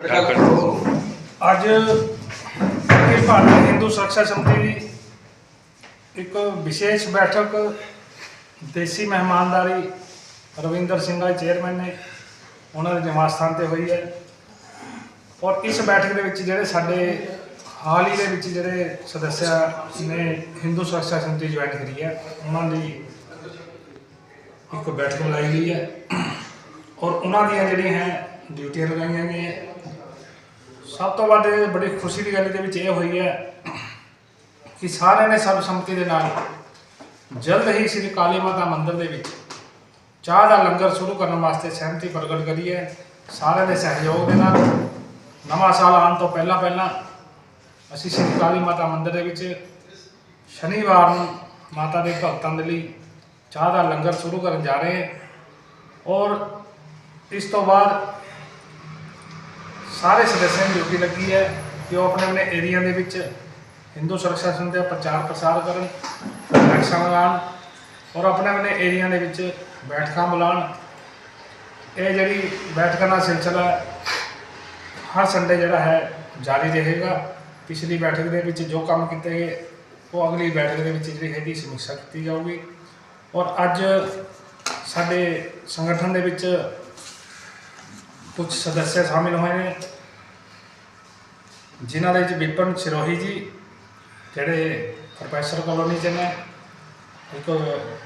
ਅੱਜ ਇਹ ਭਾਰਤੀ ਹਿੰਦੂ ਸੁਰੱਖਿਆ ਸਮਿਤੀ ਦੀ ਇੱਕ ਵਿਸ਼ੇਸ਼ ਬੈਠਕ ਦੇਸੀ ਮਹਿਮਾਨਦਾਰੀ ਰਵਿੰਦਰ ਸਿੰਘਾ ਚੇਅਰਮੈਨ ਨੇ ਉਹਨਾਂ ਦੇ ਨਿਵਾਸ ਸਥਾਨ ਤੇ ਹੋਈ ਹੈ। ਔਰ ਇਸ ਬੈਠਕ ਦੇ ਵਿੱਚ ਜਿਹੜੇ ਸਾਡੇ ਹਾਲ ਹੀ ਦੇ ਵਿੱਚ ਜਿਹੜੇ ਸਦੱਸਿਆ ਨੇ ਹਿੰਦੂ ਸੁਰੱਖਿਆ ਸਮਿਤੀ ਜੁਆਇਨ ਕਰੀ ਹੈ, ਉਹਨਾਂ ਦੀ ਇੱਕ ਬੈਠਕ ਬੁਲਾਈ ਗਈ ਹੈ। ਔਰ ਉਹਨਾਂ ਦੀਆਂ ਜਿਹੜੀਆਂ ਹੈ ਡਿਊਟੀਆਂ ਲਗਾਈਆਂ ਗਈਆਂ। ਸਭ ਤੋਂ ਵੱਧ ਬੜੀ ਖੁਸ਼ੀ ਦੀ ਗੱਲ ਇਹਦੇ ਵਿੱਚ ਇਹ ਹੋਈ ਹੈ ਕਿ ਸਾਰਿਆਂ ਨੇ ਸਰਬਸੰਮਤੀ ਦੇ ਨਾਲ ਜਲਦ ਹੀ ਸ੍ਰੀ ਕਾਲੀ ਮਾਤਾ ਮੰਦਿਰ ਦੇ ਵਿੱਚ ਚਾਹ ਦਾ ਲੰਗਰ ਸ਼ੁਰੂ ਕਰਨ ਵਾਸਤੇ ਸਹਿਮਤੀ ਪ੍ਰਗਟ ਕਰੀ ਹੈ। ਸਾਰਿਆਂ ਦੇ ਸਹਿਯੋਗ ਦੇ ਨਾਲ ਨਵਾਂ ਸਾਲ ਆਉਣ ਤੋਂ ਪਹਿਲਾਂ ਪਹਿਲਾਂ ਅਸੀਂ ਸ੍ਰੀ ਕਾਲੀ ਮਾਤਾ ਮੰਦਿਰ ਦੇ ਵਿੱਚ ਸ਼ਨੀਵਾਰ ਨੂੰ ਮਾਤਾ ਦੇ ਭਗਤਾਂ ਦੇ ਲਈ ਚਾਹ ਦਾ ਲੰਗਰ ਸ਼ੁਰੂ ਕਰਨ ਜਾ ਰਹੇ ਹਾਂ। ਔਰ ਇਸ ਤੋਂ ਬਾਅਦ ਸਾਰੇ ਸਦੱਸਿਆਂ ਦੀ ਡਿਊਟੀ ਲੱਗੀ ਹੈ ਕਿ ਉਹ ਆਪਣੇ ਆਪਣੇ ਏਰੀਆ ਦੇ ਵਿੱਚ ਹਿੰਦੂ ਸੁਰੱਖਿਆ ਸੰਸਥਾ ਦਾ ਪ੍ਰਚਾਰ ਪ੍ਰਸਾਰ ਕਰਨ ਇਲੈਕਸ਼ਨ ਲਗਾਉਣ ਔਰ ਆਪਣੇ ਆਪਣੇ ਏਰੀਆ ਦੇ ਵਿੱਚ ਬੈਠਕਾਂ ਬੁਲਾਉਣ। ਇਹ ਜਿਹੜੀ ਬੈਠਕਾਂ ਦਾ ਸਿਲਸਿਲਾ ਹਰ ਸੰਡੇ ਜਿਹੜਾ ਹੈ ਜਾਰੀ ਰਹੇਗਾ। ਪਿਛਲੀ ਬੈਠਕ ਦੇ ਵਿੱਚ ਜੋ ਕੰਮ ਕੀਤੇ ਗਏ, ਉਹ ਅਗਲੀ ਬੈਠਕ ਦੇ ਵਿੱਚ ਜਿਹੜੀ ਹੈਗੀ ਸਮੀਖਿਆ ਕੀਤੀ ਜਾਊਗੀ। ਔਰ ਅੱਜ ਸਾਡੇ ਸੰਗਠਨ ਦੇ ਵਿੱਚ ਕੁਝ ਸਦੱਸਿਆ ਸ਼ਾਮਿਲ ਹੋਏ ਨੇ। ਜਿਨ੍ਹਾਂ ਦੇ ਵਿੱਚ ਵਿਪਨ ਸਿਰੋਹੀ ਜੀ, ਜਿਹੜੇ ਪ੍ਰੋਫੈਸਰ ਕਲੋਨੀ ਚ ਨੇ, ਇੱਕ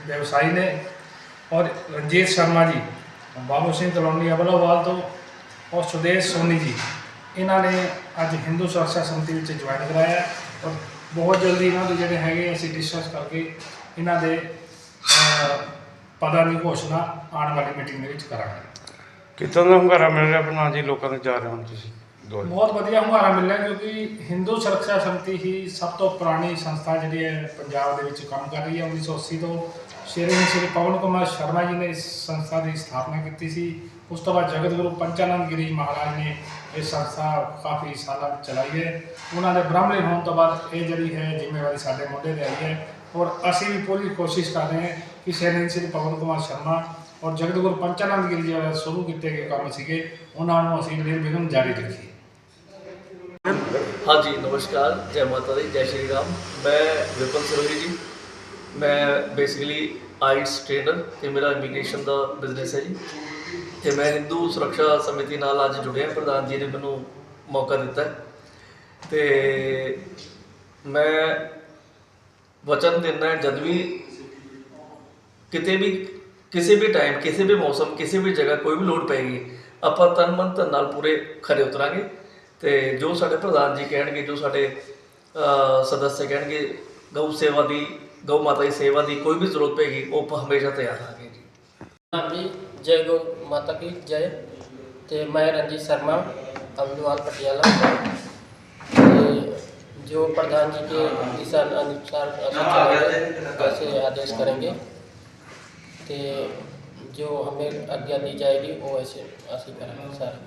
ਵਿਵਸਾਈ ਨੇ, ਔਰ ਰਣਜੀਤ ਸ਼ਰਮਾ ਜੀ, ਬਾਬੂ ਸਿੰਘ ਕਲੋਨੀ ਅਬਲੋਵਾਲ ਤੋਂ, ਔਰ ਸੁਦੇਸ਼ ਸੋਨੀ ਜੀ, ਇਹਨਾਂ ਨੇ ਅੱਜ ਹਿੰਦੂ ਸੁਰੱਖਿਆ ਸਮਿਤੀ ਵਿੱਚ ਜੁਆਇਨ ਕਰਾਇਆ, ਔਰ ਬਹੁਤ ਜਲਦੀ ਇਹਨਾਂ ਦੇ ਜਿਹੜੇ ਹੈਗੇ ਅਸੀਂ ਡਿਸਕਸ ਕਰਕੇ ਇਹਨਾਂ ਦੇ ਪਦਾਂ ਦੀ ਘੋਸ਼ਣਾ ਆਉਣ ਵਾਲੀ ਮੀਟਿੰਗ ਦੇ ਵਿੱਚ ਕਰਾਂਗੇ। ਕਿੱਦਾਂ ਦਾ ਹੁੰਗਾਰਾ ਮਿਲ ਰਿਹਾ ਪ੍ਰਧਾਨ ਜੀ? ਲੋਕਾਂ ਦੇ ਜਾ ਰਹੇ ਹੋ ਤੁਸੀਂ? ਬਹੁਤ ਵਧੀਆ ਹੁੰਗਾਰਾ ਮਿਲਿਆ ਕਿਉਂਕਿ ਹਿੰਦੂ ਸੁਰੱਖਿਆ ਸਮਿਤੀ ਹੀ ਸਭ ਤੋਂ ਪੁਰਾਣੀ ਸੰਸਥਾ ਜਿਹੜੀ ਹੈ ਪੰਜਾਬ ਦੇ ਵਿੱਚ ਕੰਮ ਕਰ ਰਹੀ ਹੈ। 1980 ਤੋਂ ਸ਼੍ਰੀ ਸ਼੍ਰੀ ਪਵਨ ਕੁਮਾਰ ਸ਼ਰਮਾ ਜੀ ਨੇ ਇਸ ਸੰਸਥਾ ਦੀ ਸਥਾਪਨਾ ਕੀਤੀ ਸੀ। ਉਸ ਤੋਂ ਬਾਅਦ ਜਗਤ ਗੁਰੂ ਪੰਚਾਨੰਦ ਗਿਰੀ ਮਹਾਰਾਜ ਨੇ ਇਹ ਸੰਸਥਾ ਕਾਫੀ ਸਾਲਾਂ ਚਲਾਈ ਹੈ। ਉਹਨਾਂ ਦੇ ਬ੍ਰਹਮਲੀਨ ਹੋਣ ਤੋਂ ਬਾਅਦ ਇਹ ਜਿਹੜੀ ਹੈ ਜ਼ਿੰਮੇਵਾਰੀ ਸਾਡੇ ਮੋਢੇ ਤੇ ਆਈ ਹੈ। ਔਰ ਅਸੀਂ ਵੀ ਪੂਰੀ ਕੋਸ਼ਿਸ਼ ਕਰ ਰਹੇ ਹਾਂ ਕਿ ਸ਼੍ਰੀ ਸ਼੍ਰੀ ਪਵਨ ਕੁਮਾਰ ਸ਼ਰਮਾ ਔਰ ਜਗਤ ਗੁਰੂ ਪੰਚਾਨੰਦ ਗਿਰੀ ਜੀ ਵਾਲਾ ਸ਼ੁਰੂ ਕੀਤੇ ਗਏ ਕੰਮ ਸੀਗੇ। ਉਹਨਾਂ ਨੂੰ ਅਸੀਂ ਨਿਰਵਿਘਨ ਜਾਰੀ ਰੱਖੀਏ। ਹਾਂਜੀ, ਨਮਸਕਾਰ, ਜੈ ਮਾਤਾ ਦੀ, ਜੈ ਸ਼੍ਰੀ ਰਾਮ। ਮੈਂ ਵਿਪਨ ਸਰੋਹੀ ਜੀ। ਮੈਂ ਬੇਸਿਕਲੀ ਆਈਟਸ ਟ੍ਰੇਨਰ ਤੇ ਮੇਰਾ ਇਮੀਗ੍ਰੇਸ਼ਨ ਦਾ ਬਿਜ਼ਨਸ ਹੈ ਜੀ। ਤੇ ਮੈਂ ਹਿੰਦੂ ਸੁਰੱਖਿਆ ਸਮਿਤੀ ਨਾਲ ਅੱਜ ਜੁੜਿਆ। ਪ੍ਰਧਾਨ ਜੀ ਨੇ ਮੈਨੂੰ ਮੌਕਾ ਦਿੱਤਾ ਤੇ ਮੈਂ ਵਚਨ ਦਿੰਦਾ ਜਦ ਵੀ ਕਿਤੇ ਵੀ, ਕਿਸੇ ਵੀ ਟਾਈਮ ਕਿਸੇ ਵੀ ਮੌਸਮ, ਕਿਸੇ ਵੀ ਜਗ੍ਹਾ ਕੋਈ ਵੀ ਲੋੜ ਪੈਗੀ ਆਪਾਂ ਤਨ ਮਨ ਧਨ ਨਾਲ ਪੂਰੇ ਖਰੇ ਉਤਰਾਂਗੇ। ਤੇ ਜੋ ਸਾਡੇ ਪ੍ਰਧਾਨ ਜੀ ਕਹਿਣਗੇ ਜੋ ਸਾਡੇ ਸਦੱਸਿਆ ਕਹਿਣਗੇ ਗਊ ਸੇਵਾ ਦੀ ਗਊ ਮਾਤਾ ਦੀ ਸੇਵਾ ਦੀ ਕੋਈ ਵੀ ਜ਼ਰੂਰਤ ਪੈਗੀ ਉਹ ਆਪਾਂ ਹਮੇਸ਼ਾ ਤਿਆਰ ਰਹਾਂਗੇ ਜੀ। ਹਾਂਜੀ ਜੈ ਗਊ ਮਾਤਾ ਕੀ ਜੈ ਤੇ ਮੈਂ ਰਣਜੀਤ ਸ਼ਰਮਾ ਅਮਦਵਾਲ ਪਟਿਆਲਾ। ਤੇ जो प्रधान जी के दिशा अनुसार कैसे आदेश करेंगे तो जो हमें आज्ञा दी जाएगी वो ਅਸੀਂ ऐसे करेंगे सारे